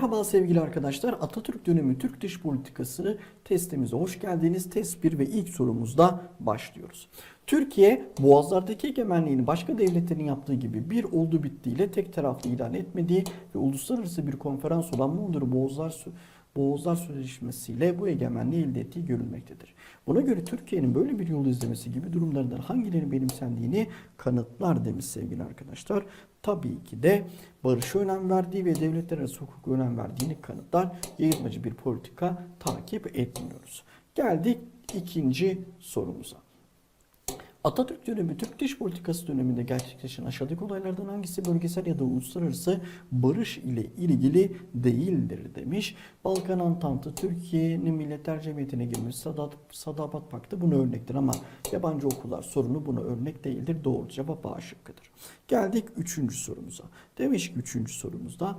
Merhaba sevgili arkadaşlar. Atatürk dönemi Türk dış politikası testimize hoş geldiniz. Test 1 ve ilk sorumuzda başlıyoruz. Türkiye Boğazlardaki egemenliğini başka devletlerin yaptığı gibi bir oldu bittiyle tek taraflı ilan etmediği ve uluslararası bir konferans olan Mondros Boğazlar Boğazlar Sözleşmesi'yle bu egemenliği elde ettiği görülmektedir. Buna göre Türkiye'nin böyle bir yol izlemesi gibi durumlardan hangilerinin benimsendiğini kanıtlar demiş sevgili arkadaşlar. Tabii ki de barışa önem verdiği ve devletler arası hukuka önem verdiğini kanıtlar. Yayılmacı bir politika takip etmiyoruz. Geldik ikinci sorumuza. Atatürk dönemi Türk dış politikası döneminde gerçekleşen aşağıdaki olaylardan hangisi bölgesel ya da uluslararası barış ile ilgili değildir demiş. Balkan Antantı, Türkiye'nin Milletler Cemiyeti'ne girmesi, Sadat, Sadabat Paktı buna örnektir ama yabancı okullar sorunu buna örnek değildir. Doğru cevap A şıkkıdır. Geldik üçüncü sorumuza. Demiş ki üçüncü sorumuzda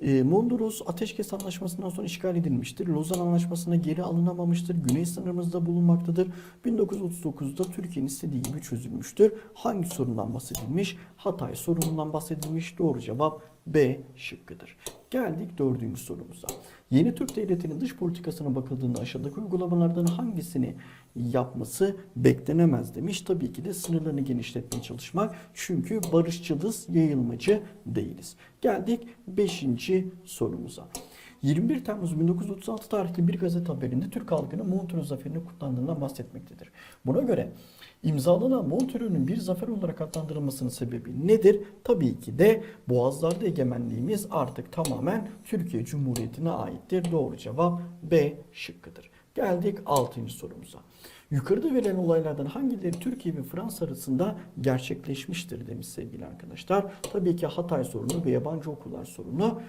e, Mondros Ateşkes Anlaşması'ndan sonra işgal edilmiştir. Lozan Anlaşması'na geri alınamamıştır. Güney sınırımızda bulunmaktadır. 1939'da Türkiye'nin istediği gibi çözülmüştür. Hangi sorundan bahsedilmiş? Hatay sorunundan bahsedilmiş. Doğru cevap B şıkkıdır. Geldik dördüncü sorumuza. Yeni Türk Devleti'nin dış politikasına bakıldığında aşağıdaki uygulamalardan hangisini yapması beklenemez demiş. Tabii ki de sınırlarını genişletmeye çalışmak. Çünkü barışçılız, yayılmacı değiliz. Geldik 5. sorumuza. 21 Temmuz 1936 tarihli bir gazete haberinde Türk halkının Montreux zaferini kutlandığından bahsetmektedir. Buna göre imzalanan Montreux'un bir zafer olarak adlandırılmasının sebebi nedir? Tabii ki de Boğazlarda egemenliğimiz artık tamamen Türkiye Cumhuriyeti'ne aittir. Doğru cevap B şıkkıdır. Geldik 6. sorumuza. Yukarıda verilen olaylardan hangileri Türkiye ve Fransa arasında gerçekleşmiştir demiş sevgili arkadaşlar. Tabii ki Hatay sorunu ve yabancı okullar sorunu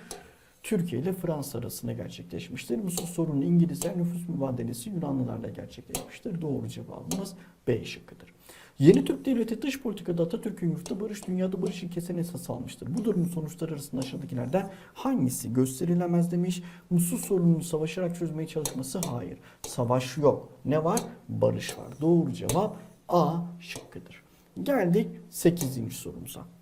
Türkiye ile Fransa arasında gerçekleşmiştir. Musul sorunu İngilizler nüfus mübadelesi Yunanlılarla gerçekleşmiştir. Doğru cevabımız B şıkkıdır. Yeni Türk Devleti dış politikada Atatürk'ün yurtta barış, dünyada barış ilkesini esas almıştır. Bu durumun sonuçları arasında aşağıdakilerden hangisi gösterilemez demiş. Musul sorununu savaşarak çözmeye çalışması hayır. Savaş yok. Ne var? Barış var. Doğru cevap A şıkkıdır. Geldik 8. sorumuza.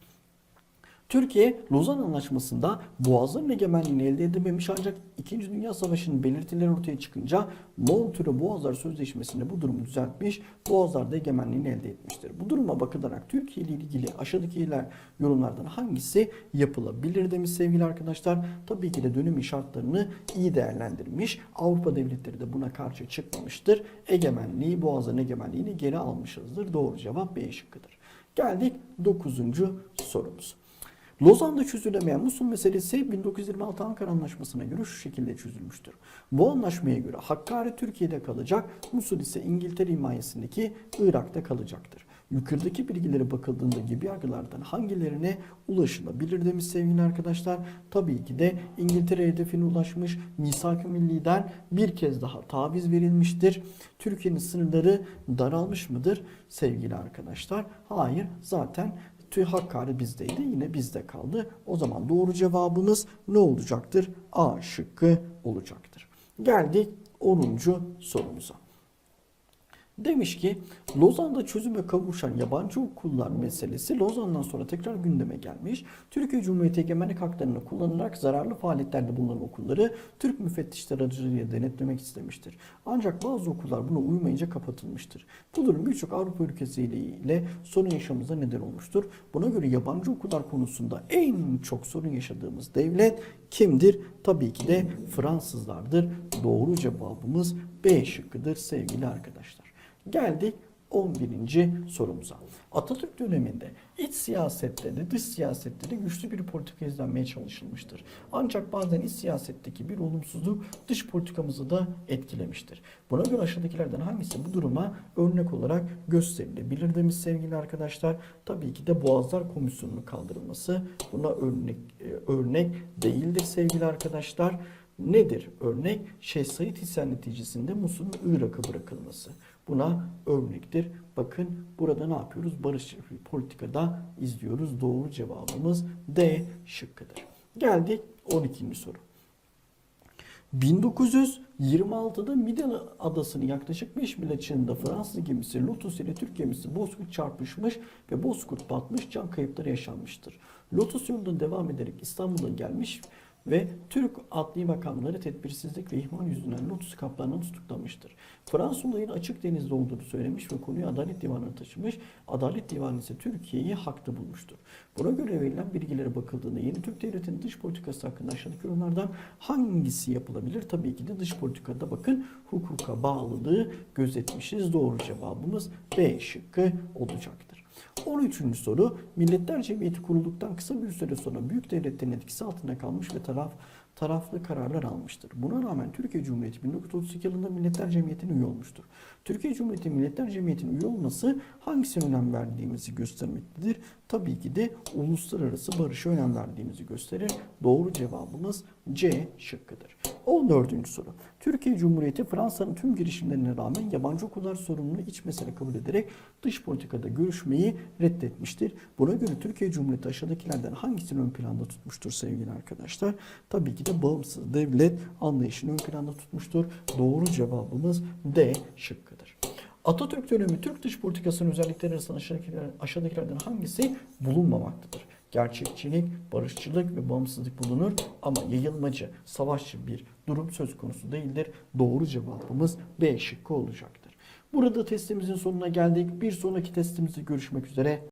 Türkiye Lozan Anlaşması'nda Boğazların egemenliğini elde edememiş ancak 2. Dünya Savaşı'nın belirtileri ortaya çıkınca Montreux Boğazlar Sözleşmesi'nde bu durumu düzeltmiş, Boğazlar'da egemenliğini elde etmiştir. Bu duruma bakılarak Türkiye ile ilgili aşağıdakiler yorumlardan hangisi yapılabilir demiş sevgili arkadaşlar. Tabii ki de dönemin şartlarını iyi değerlendirmiş. Avrupa devletleri de buna karşı çıkmamıştır. Egemenliği, Boğazların egemenliğini geri almışızdır. Doğru cevap B şıkkıdır. Geldik 9. sorumuz. Lozan'da çözülemeyen Musul meselesi 1926 Ankara Anlaşması'na göre şu şekilde çözülmüştür. Bu anlaşmaya göre Hakkari Türkiye'de kalacak, Musul ise İngiltere himayesindeki Irak'ta kalacaktır. Yukarıdaki bilgilere bakıldığında gibi yargılardan hangilerine ulaşılabilir demiş sevgili arkadaşlar. Tabii ki de İngiltere hedefine ulaşmış Misak-ı Milli'den bir kez daha taviz verilmiştir. Türkiye'nin sınırları daralmış mıdır sevgili arkadaşlar? Hayır zaten Tüy Hakkari bizdeydi yine bizde kaldı. O zaman doğru cevabımız ne olacaktır? A şıkkı olacaktır. Geldik 10. sorumuza. Demiş ki Lozan'da çözüme kavuşan yabancı okullar meselesi Lozan'dan sonra tekrar gündeme gelmiş. Türkiye Cumhuriyeti egemenlik haklarını kullanarak zararlı faaliyetlerde bulunan okulları Türk müfettişler aracılığıyla denetlemek istemiştir. Ancak bazı okullar buna uymayınca kapatılmıştır. Bu durum birçok Avrupa ülkesiyle sorun yaşamamıza neden olmuştur. Buna göre yabancı okullar konusunda en çok sorun yaşadığımız devlet kimdir? Tabii ki de Fransızlardır. Doğru cevabımız B şıkkıdır sevgili arkadaşlar. Geldik 11. sorumuza. Atatürk döneminde iç siyasette de dış siyasette de güçlü bir politika izlenmeye çalışılmıştır. Ancak bazen iç siyasetteki bir olumsuzluk dış politikamızı da etkilemiştir. Buna göre aşağıdakilerden hangisi bu duruma örnek olarak gösterilebilir demiş sevgili arkadaşlar. Tabii ki de Boğazlar Komisyonu'nun kaldırılması buna örnek, e, örnek değildir sevgili arkadaşlar. Nedir örnek? Şeyh Said isyan neticesinde Musul'un Irak'a bırakılması. Buna örnektir. Bakın burada ne yapıyoruz? Barış politikada izliyoruz. Doğru cevabımız D şıkkıdır. Geldik 12. soru. 1926'da Midel Adası'nın yaklaşık 5 mil açığında Fransız gemisi Lotus ile Türk gemisi Bozkurt çarpışmış ve Bozkurt batmış can kayıpları yaşanmıştır. Lotus yolundan devam ederek İstanbul'a gelmiş Türk Adli Makamları tedbirsizlik ve ihmal yüzünden Lotus kaplanını tutuklamıştır. Fransız olayın açık denizde olduğunu söylemiş ve konuyu Adalet Divanı'na taşımış. Adalet Divanı ise Türkiye'yi haklı bulmuştur. Buna göre verilen bilgilere bakıldığında yeni Türk Devleti'nin dış politikası hakkında aşağıdaki yorumlardan hangisi yapılabilir? Tabii ki de dış politikada bakın hukuka bağlılığı gözetmişiz. Doğru cevabımız B şıkkı olacaktır. 13. soru Milletler Cemiyeti kurulduktan kısa bir süre sonra büyük devletlerin etkisi altında kalmış ve taraf taraflı kararlar almıştır. Buna rağmen Türkiye Cumhuriyeti 1932 yılında Milletler Cemiyeti'ne üye olmuştur. Türkiye Cumhuriyeti Milletler Cemiyeti'ne üye olması hangisine önem verdiğimizi göstermektedir? Tabii ki de uluslararası barışa önem verdiğimizi gösterir. Doğru cevabımız C şıkkıdır. 14. soru. Türkiye Cumhuriyeti Fransa'nın tüm girişimlerine rağmen yabancı okullar sorununu iç mesele kabul ederek dış politikada görüşmeyi reddetmiştir. Buna göre Türkiye Cumhuriyeti aşağıdakilerden hangisini ön planda tutmuştur sevgili arkadaşlar? Tabii ki de bağımsız devlet anlayışını ön planda tutmuştur. Doğru cevabımız D şıkkıdır. Atatürk dönemi Türk dış politikasının özellikleri arasında aşağıdakiler- aşağıdakilerden hangisi bulunmamaktadır? Gerçekçilik, barışçılık ve bağımsızlık bulunur ama yayılmacı, savaşçı bir durum söz konusu değildir. Doğru cevabımız B şıkkı olacaktır. Burada testimizin sonuna geldik. Bir sonraki testimizde görüşmek üzere.